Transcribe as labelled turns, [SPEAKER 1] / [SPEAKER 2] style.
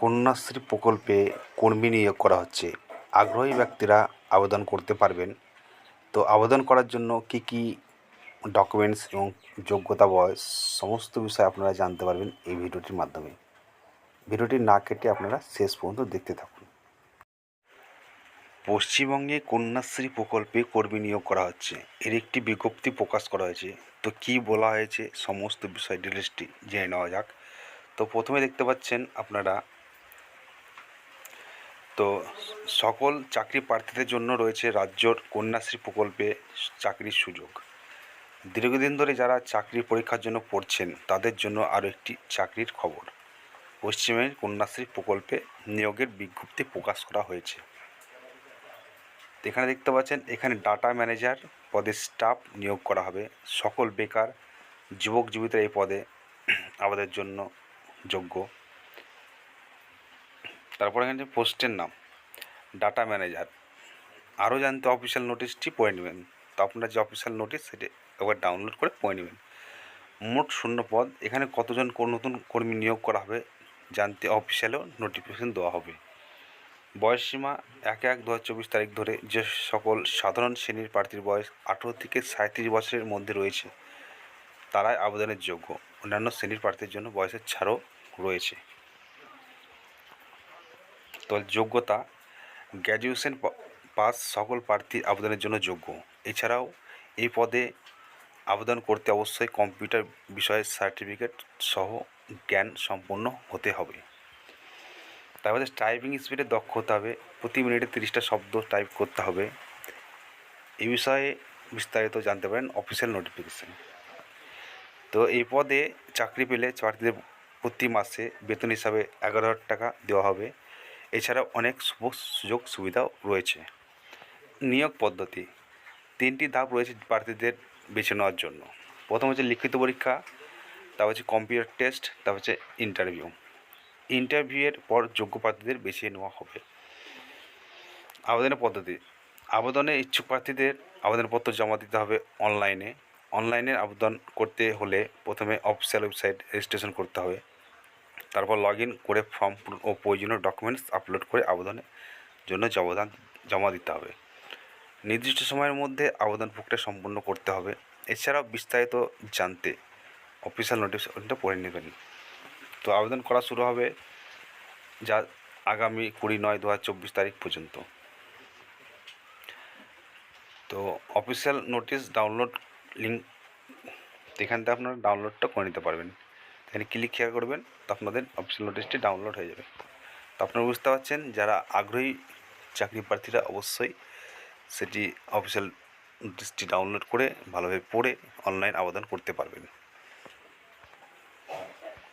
[SPEAKER 1] কন্যাশ্রী প্রকল্পে কর্মী নিয়োগ করা হচ্ছে। আগ্রহী ব্যক্তিরা আবেদন করতে পারবেন। তো আবেদন করার জন্য কী কী ডকুমেন্টস এবং যোগ্যতা বয়স সমস্ত বিষয় আপনারা জানতে পারবেন এই ভিডিওটির মাধ্যমে। ভিডিওটি না কেটে আপনারা শেষ পর্যন্ত দেখতে থাকুন। পশ্চিমবঙ্গে কন্যাশ্রী প্রকল্পে কর্মী নিয়োগ করা হচ্ছে। এর একটি বিজ্ঞপ্তি প্রকাশ করা হয়েছে। তো কী বলা হয়েছে সমস্ত বিষয় ডিটেলসটি জেনে নেওয়া যাক। তো প্রথমে দেখতে পাচ্ছেন আপনারা তো সকল চাকরি প্রার্থীদের জন্য রয়েছে রাজ্যর কন্যাশ্রী প্রকল্পে চাকরির সুযোগ। দীর্ঘদিন ধরে যারা চাকরির পরীক্ষার জন্য পড়ছেন, তাদের জন্য আরও একটি চাকরির খবর। পশ্চিমের কন্যাশ্রী প্রকল্পে নিয়োগের বিজ্ঞপ্তি প্রকাশ করা হয়েছে। এখানে দেখতে পাচ্ছেন, এখানে ডাটা ম্যানেজার পদে স্টাফ নিয়োগ করা হবে। সকল বেকার, যুবক যুবতীরা এই পদে আমাদের জন্য যোগ্য। তারপর এখানে পোস্টের নাম ডাটা ম্যানেজার আরও জানতে অফিসিয়াল নোটিশটি পড়ে নেবেন। তো আপনারা যে অফিসিয়াল নোটিশ সেটি একবার ডাউনলোড করে পড়ে নেবেন। মোট শূন্য পদ, এখানে কতজন নতুন কর্মী নিয়োগ করা হবে, জানতে অফিসিয়ালও নোটিফিকেশন দেওয়া হবে। বয়সসীমা এক এক দু তারিখ ধরে যে সকল সাধারণ শ্রেণির প্রার্থীর বয়স আঠেরো থেকে সাঁত্রিশ বছরের মধ্যে রয়েছে, তারাই আবেদনের যোগ্য। অন্যান্য শ্রেণির প্রার্থীর জন্য বয়সের ছাড়ও রয়েছে। তো যোগ্যতা, গ্র্যাজুয়েশন পাস সকল প্রার্থী আবেদনের জন্য যোগ্য। এছাড়াও এই পদে আবেদন করতে অবশ্যই কম্পিউটার বিষয়ে সার্টিফিকেট সহ জ্ঞান সম্পন্ন হতে হবে। তারপরে টাইপিং স্পিডে দক্ষ হতে হবে, প্রতি মিনিটে তিরিশটা শব্দ টাইপ করতে হবে। এই বিষয়ে বিস্তারিত জানতে পারেন অফিসিয়াল নোটিফিকেশান। তো এই পদে চাকরি পেলে প্রার্থীদের প্রতি মাসে বেতন হিসাবে এগারো হাজার টাকা দেওয়া হবে। এছাড়াও অনেক সুযোগ সুবিধাও রয়েছে। নিয়োগ পদ্ধতি, তিনটি ধাপ রয়েছে প্রার্থীদের বেছে নেওয়ার জন্য। প্রথম হচ্ছে লিখিত পরীক্ষা তারপর হচ্ছে কম্পিউটার টেস্ট তারপর হচ্ছে ইন্টারভিউ। ইন্টারভিউয়ের পর যোগ্য প্রার্থীদের বেছে নেওয়া হবে। আবেদনের পদ্ধতি, আবেদনে ইচ্ছুক প্রার্থীদের আবেদনপত্র জমা দিতে হবে অনলাইনে। অনলাইনে আবেদন করতে হলে প্রথমে অফিসিয়াল ওয়েবসাইট রেজিস্ট্রেশন করতে হবে। তারপর লগ ইন করে ফর্ম ও প্রয়োজনীয় ডকুমেন্টস আপলোড করে আবেদনের জন্য জমাদান জমা দিতে হবে। নির্দিষ্ট সময়ের মধ্যে আবেদন প্রক্রিয়া সম্পূর্ণ করতে হবে। এছাড়াও বিস্তারিত জানতে অফিসিয়াল নোটিফিকেশনটা পড়ে নেবেন। তো আবেদন করা শুরু হবে যা আগামী কুড়ি নয় দু তারিখ পর্যন্ত। তো অফিসিয়াল নোটিশ ডাউনলোড লিঙ্ক এখান থেকে আপনারা ডাউনলোডটা করে নিতে পারবেন। এখানে ক্লিক শেয়ার করবেন, তো আপনাদের অফিসিয়াল নোটিশটি ডাউনলোড হয়ে যাবে। তো আপনারা বুঝতে পারছেন, যারা আগ্রহী চাকরি প্রার্থীরা অবশ্যই সেটি অফিসিয়াল নোটিশটি ডাউনলোড করে ভালোভাবে পড়ে অনলাইন আবেদন করতে পারবেন।